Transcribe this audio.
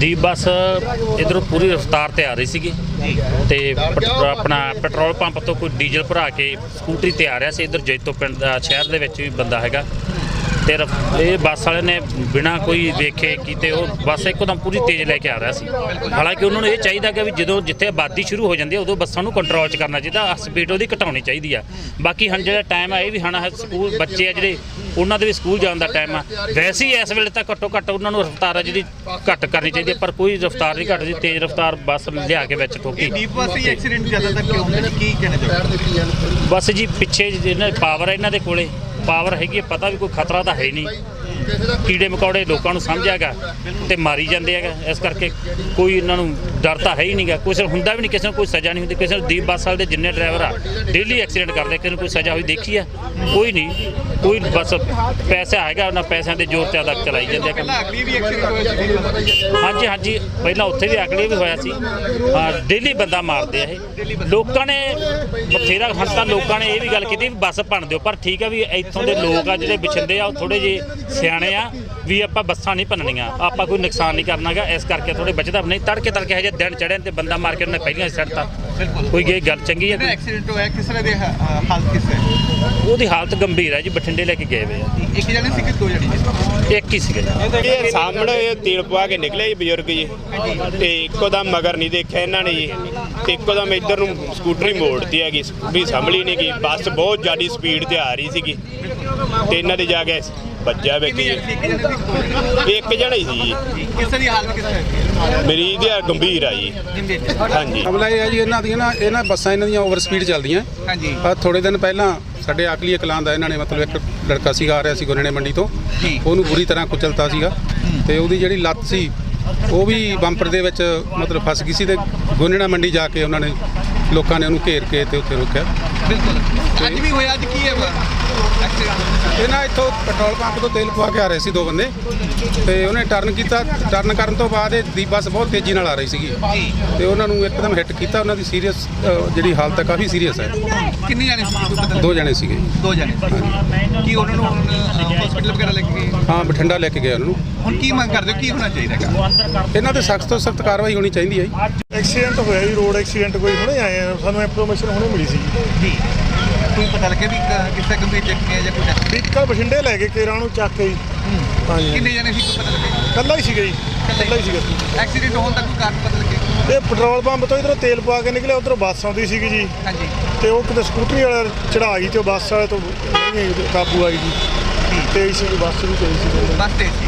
ਦੀਪ ਬੱਸ ਇਧਰੋਂ ਪੂਰੀ ਰਫ਼ਤਾਰ ਤੇ ਆ ਰਹੀ ਸੀਗੀ ਤੇ ਆਪਣਾ ਪੈਟਰੋਲ ਪੰਪ ਤੋਂ ਕੋਈ ਡੀਜ਼ਲ ਭਰਾ ਕੇ ਸਕੂਟਰੀ ਤੇ ਆ ਰਿਹਾ ਸੀ। ਇਧਰ ਜੈਤੋ ਪਿੰਡ ਦਾ ਸ਼ਹਿਰ ਦੇ ਵਿੱਚ ਵੀ ਬੰਦਾ ਹੈਗਾ। ਤੇ ਇਹ ਬੱਸ ਵਾਲੇ ਨੇ ਬਿਨਾ ਕੋਈ ਵੇਖੇ ਕੀਤੇ ਉਹ ਬੱਸ ਇੱਕਦਮ ਪੂਰੀ ਤੇਜ਼ ਲੈ ਕੇ ਆ ਰਿਹਾ ਸੀ। ਹਾਲਾਂਕਿ ਉਹਨਾਂ ਨੂੰ ਇਹ ਚਾਹੀਦਾ ਕਿ ਵੀ ਜਦੋਂ ਜਿੱਥੇ ਆਬਾਦੀ ਸ਼ੁਰੂ ਹੋ ਜਾਂਦੀ ਹੈ ਉਦੋਂ ਬੱਸਾਂ ਨੂੰ ਕੰਟਰੋਲ 'ਚ ਕਰਨਾ ਚਾਹੀਦਾ ਸਪੀਡ ਉਹਦੀ ਘਟਾਉਣੀ ਚਾਹੀਦੀ ਆ। ਬਾਕੀ ਹੁਣ ਜਿਹੜਾ ਟਾਈਮ ਆ ਇਹ ਵੀ ਹਣਾ ਸਕੂਲ ਬੱਚੇ ਆ ਜਿਹੜੇ ਉਹਨਾਂ ਦੇ ਵੀ ਸਕੂਲ ਜਾਣ ਦਾ ਟਾਈਮ ਆ। ਵੈਸੇ ਹੀ ਇਸ ਵੇਲੇ ਤਾਂ ਘੱਟੋ ਘੱਟ ਉਹਨਾਂ ਨੂੰ ਰਫ਼ਤਾਰ ਆ ਜਿਹੜੀ ਘੱਟ ਕਰਨੀ ਚਾਹੀਦੀ ਪਰ ਕੋਈ ਰਫ਼ਤਾਰ ਨਹੀਂ ਘਟਦੀ ਤੇਜ਼ ਰਫ਼ਤਾਰ ਬੱਸ ਲਿਆ ਕੇ ਵਿੱਚ ਠੋਕੀ। ਡੀਪ ਬੱਸ ਹੀ ਐਕਸੀਡੈਂਟ ਜ਼ਿਆਦਾਤਰ ਕਿਉਂ ਹੁੰਦੇ ਨੇ? ਕੀ ਕਹਿਣਾ ਚਾਹੋਗੇ? ਬਸ ਜੀ ਪਿੱਛੇ ਜਿਹਨਾਂ ਪਾਵਰ ਹੈ ਇਹਨਾਂ ਦੇ ਕੋਲੇ। ਪਾਵਰ ਹੈਗੀ ਹੈ, ਪਤਾ ਵੀ ਕੋਈ ਖਤਰਾ ਤਾਂ ਹੈ ਨਹੀਂ। ਕੀੜੇ ਮਕੌੜੇ ਲੋਕਾਂ ਨੂੰ ਸਮਝਿਆਗਾ ਤੇ ਮਾਰੀ ਜਾਂਦੇ ਹੈਗਾ। ਇਸ ਕਰਕੇ ਕੋਈ ਇਹਨਾਂ ਨੂੰ ਡਰ ਤਾਂ ਹੈ ਹੀ ਨਹੀਂਗਾ। ਕੁਛ ਹੁੰਦਾ ਵੀ ਨਹੀਂ ਕਿਸੇ ਨੂੰ ਕੋਈ ਸਜ਼ਾ ਨਹੀਂ ਹੁੰਦੀ। ਕਿਸੇ ਨੂੰ ਦੀਪ ਬੱਸ ਵਾਲੇ ਦੇ ਜਿੰਨੇ ਡਰਾਈਵਰ ਆ ਡੇਲੀ ਐਕਸੀਡੈਂਟ ਕਰਦੇ ਕਿਸੇ ਨੂੰ ਕੋਈ ਸਜ਼ਾ ਹੋਈ ਦੇਖੀ ਆ? ਕੋਈ ਨਹੀਂ। ਕੋਈ ਬਸ ਪੈਸਾ ਹੈਗਾ ਉਹਨਾਂ ਪੈਸਿਆਂ ਦੇ ਜ਼ੋਰ ਤੇ ਅਦਾ ਚਲਾਈ ਜਾਂਦੇ ਆ ਕੰਮ। ਅਗਲੀ ਵੀ ਐਕਸੀਡੈਂਟ ਹੋਇਆ। ਹਾਂਜੀ ਹਾਂਜੀ। ਪਹਿਲਾਂ ਉੱਥੇ ਵੀ ਅਗਲੇ ਵੀ ਹੋਇਆ ਸੀ। ਡੇਲੀ ਬੰਦਾ ਮਾਰਦੇ ਆ ਇਹ। ਲੋਕਾਂ ਨੇ ਬਥੇਰਾ ਹੁਣ ਤਾਂ ਲੋਕਾਂ ਨੇ ਇਹ ਵੀ ਗੱਲ ਕੀਤੀ ਵੀ ਬੱਸ ਭੰਨ ਦਿਓ। ਪਰ ਠੀਕ ਆ ਵੀ ਇੱਥੋਂ ਦੇ ਲੋਕ ਆ ਜਿਹੜੇ ਵਿਛਿੰਦੇ ਆ ਉਹ ਥੋੜੇ ਜਿਹੇ ਸਿਆਣੇ ਆ ਵੀ ਆਪਾਂ ਬੱਸਾਂ ਨਹੀਂ ਭੰਨਣੀਆਂ। ਆਪਾਂ ਕੋਈ ਨੁਕਸਾਨ ਨਹੀਂ ਕਰਨਾਗਾ ਇਸ ਕਰਕੇ ਥੋੜੇ ਬਚਦਾ। ਨਹੀਂ ਤੜਕੇ ਤੜਕੇ ਹਜੇ ਦਿਨ ਚੜ੍ਹਨ ਤੇ ਬੰਦਾ ਮਾਰ ਕੇ ਉਹਨੇ ਪਹਿਲਾਂ ਸੱਟਤਾ ਬਿਲਕੁਲ। ਕੋਈ ਇਹ ਗੱਲ ਚੰਗੀ ਹੈ ਐਕਸੀਡੈਂਟ ਹੋਇਆ ਕਿਸ ਤਰ੍ਹਾਂ ਦੇ ਹਾਲਤ ਕਿਸ ਹੈ? ਉਹਦੀ ਹਾਲਤ ਗੰਭੀਰ ਹੈ ਜੀ ਬਠਿੰਡੇ ਲੈ ਕੇ ਗਏ ਹੋਏ ਆ। ਇੱਕ ਜਣੇ ਸੀ ਕਿ ਦੋ ਜਣੇ ਸੀ? ਇੱਕ ਹੀ ਸੀਗਾ ਜੀ। ਇਹ ਸਾਹਮਣੇ ਇਹ ਤੇਲ ਪਵਾ ਕੇ ਨਿਕਲੇ ਜੀ ਬਜ਼ੁਰਗ ਜੀ। ਤੇ ਇੱਕੋ ਦਮ ਮਗਰ ਨਹੀਂ ਦੇਖਿਆ ਇਹਨਾਂ ਨੇ ਜੀ। ਤੇ ਇੱਕੋ ਦਮ ਇੱਧਰ ਨੂੰ ਸਕੂਟਰੀ ਮੋੜਤੀ ਹੈਗੀ ਵੀ ਸੰਭਲੀ ਨਹੀਂ ਗਈ। ਬੱਸ ਬਹੁਤ ਜ਼ਿਆਦੀ ਸਪੀਡ ਤੇ ਆ ਰਹੀ ਸੀਗੀ। ਤੇ ਇਹਨਾਂ ਦੇ ਜਾ ਕੇ ਜੀ ਜਣੇ ਸੀ ਕਿ ਇੱਕ ਜਣਾ ਹੀ ਸੀ ਜੀ। ਕਿਸ ਦੀ ਹਾਲਤ ਕਿਸ ਹੈ? ਗੰਭੀਰ ਆ ਜੀ। ਹਾਂਜੀ। ਮਾਮਲਾ ਇਹ ਹੈ ਜੀ ਇਹਨਾਂ ਦੀਆਂ ਨਾ ਇਹਨਾਂ ਬੱਸਾਂ ਇਹਨਾਂ ਦੀਆਂ ਓਵਰ ਸਪੀਡ ਚੱਲਦੀਆਂ। ਹਾਂਜੀ। ਆ ਥੋੜੇ ਦਿਨ ਪਹਿਲਾਂ ਸਾਡੇ ਆਕਲੀ ਕਲਾਂ ਦਾ ਇਹਨਾਂ ਨੇ ਮਤਲਬ ਇੱਕ ਲੜਕਾ ਸੀਗਾ ਆ ਰਿਹਾ ਸੀ ਗੁਰਨੇ ਮੰਡੀ ਤੋਂ। ਉਹਨੂੰ ਬੁਰੀ ਤਰ੍ਹਾਂ ਕੁਚਲਤਾ ਸੀਗਾ। ਤੇ ਉਹਦੀ ਜਿਹੜੀ ਲੱਤ ਸੀ ਉਹ ਵੀ ਬੰਪਰ ਦੇ ਵਿੱਚ ਮਤਲਬ ਫਸ ਗਈ ਸੀ ਤੇ ਗੁਰਨੇਣਾ ਮੰਡੀ ਜਾ ਕੇ ਉਹਨਾਂ ਨੇ ਲੋਕਾਂ ਨੇ ਉਹਨੂੰ ਘੇਰ ਕੇ ਤੇ ਉੱਥੇ ਰੋਕਿਆ। ਬਿਲਕੁਲ। ਅੱਜ ਵੀ ਹੋਇਆ ਅੱਜ ਕੀ ਹੈ ਇਹ ਨਾ ਇੱਥੋਂ ਪੈਟਰੋਲ ਪੰਪ ਤੋਂ ਤੇਲ ਪਵਾ ਕੇ ਆ ਰਹੇ ਸੀ ਦੋ ਬੰਦੇ ਤੇ ਉਹਨੇ ਟਰਨ ਕੀਤਾ। ਟਰਨ ਕਰਨ ਤੋਂ ਬਾਅਦ ਇਹ ਦੀ ਬੱਸ ਬਹੁਤ ਤੇਜ਼ੀ ਨਾਲ ਆ ਰਹੀ ਸੀਗੀ ਜੀ ਤੇ ਉਹਨਾਂ ਨੂੰ ਇੱਕਦਮ ਹਿੱਟ ਕੀਤਾ। ਉਹਨਾਂ ਦੀ ਸੀਰੀਅਸ ਜਿਹੜੀ ਹਾਲਤ ਹੈ ਕਾਫੀ ਸੀਰੀਅਸ ਹੈ। ਕਿੰਨੇ ਜਣੇ ਸੀ ਦੋ ਜਣੇ ਸੀਗੇ। ਦੋ ਜਣੇ ਕੀ ਉਹਨਾਂ ਨੂੰ ਹਸਪੀਟਲ ਵਗੈਰਾ ਲੈ ਕੇ ਗਏ? ਹਾਂ ਬਠਿੰਡਾ ਲੈ ਕੇ ਗਏ ਉਹਨਾਂ ਨੂੰ। ਹੁਣ ਕੀ ਮੰਗ ਕਰਦੇ ਹੋ? ਕੀ ਹੋਣਾ ਚਾਹੀਦਾ ਇਹਨਾਂ ਤੇ ਸਖਤ ਤੋਂ ਸਖਤ ਕਾਰਵਾਈ ਹੋਣੀ ਚਾਹੀਦੀ ਹੈ ਜੀ। ਐਕਸੀਡੈਂਟ ਹੋਇਆ ਜੀ ਰੋਡ ਐਕਸੀਡੈਂਟ ਕੋਈ ਹੁਣੇ ਆਏ ਸਾਨੂੰ ਇਨਫੋਰਮੇਸ਼ਨ ਹੁਣੇ ਮਿਲੀ ਸੀ। ਜੀ। ਕੋਈ ਪਤਾ ਲੱਗੇ ਵੀ ਕ- ਕਿਸ ਗੰਭੀਰ ਜ਼ਖਮੀ ਹੈ ਜਾਂ ਕੋਈ death? ਵੀਕਾ ਬਠਿੰਡੇ ਲੈ ਕੇ ਕੇਰਾਂ ਨੂੰ ਚੱਕ ਕੇ ਜੀ। ਹਾਂਜੀ ਕਿੰਨੇ ਜਣੇ ਸੀ ਕੋਈ ਪਤਾ ਲੱਗੇ ਕੱਲਾ ਹੀ ਸੀਗਾ ਜੀ। ਕੱਲਾ ਹੀ? ਸੀਗਾ ਐਕਸੀਡੈਂਟ ਹੋਣ ਦਾ ਕੋਈ ਕਾਰਨ ਪਤਾ ਲੱਗੇ ਇਹ ਪੈਟਰੋਲ ਪੰਪ ਤੋਂ ਇਧਰੋਂ ਤੇਲ ਪਵਾ ਕੇ ਨਿਕਲਿਆ ਉਧਰੋਂ ਬੱਸ ਆਉਂਦੀ ਸੀਗੀ ਜੀ। ਹਾਂਜੀ। ਤੇ ਉਹ ਕਿਤੇ ਸਕੂਟਰੀ ਵਾਲਾ ਚੜਾ ਗਈ ਤੇ ਉਹ ਬੱਸ ਵਾਲੇ ਤੋਂ ਨਹੀਂ ਕਾਬੂ ਆਈ ਜੀ। ਤੇ ਇਸੇ ਬੱਸ ਵੀ ਤੇਜ਼ ਸੀ ਬੱਸ ਤੇ ਸੀ।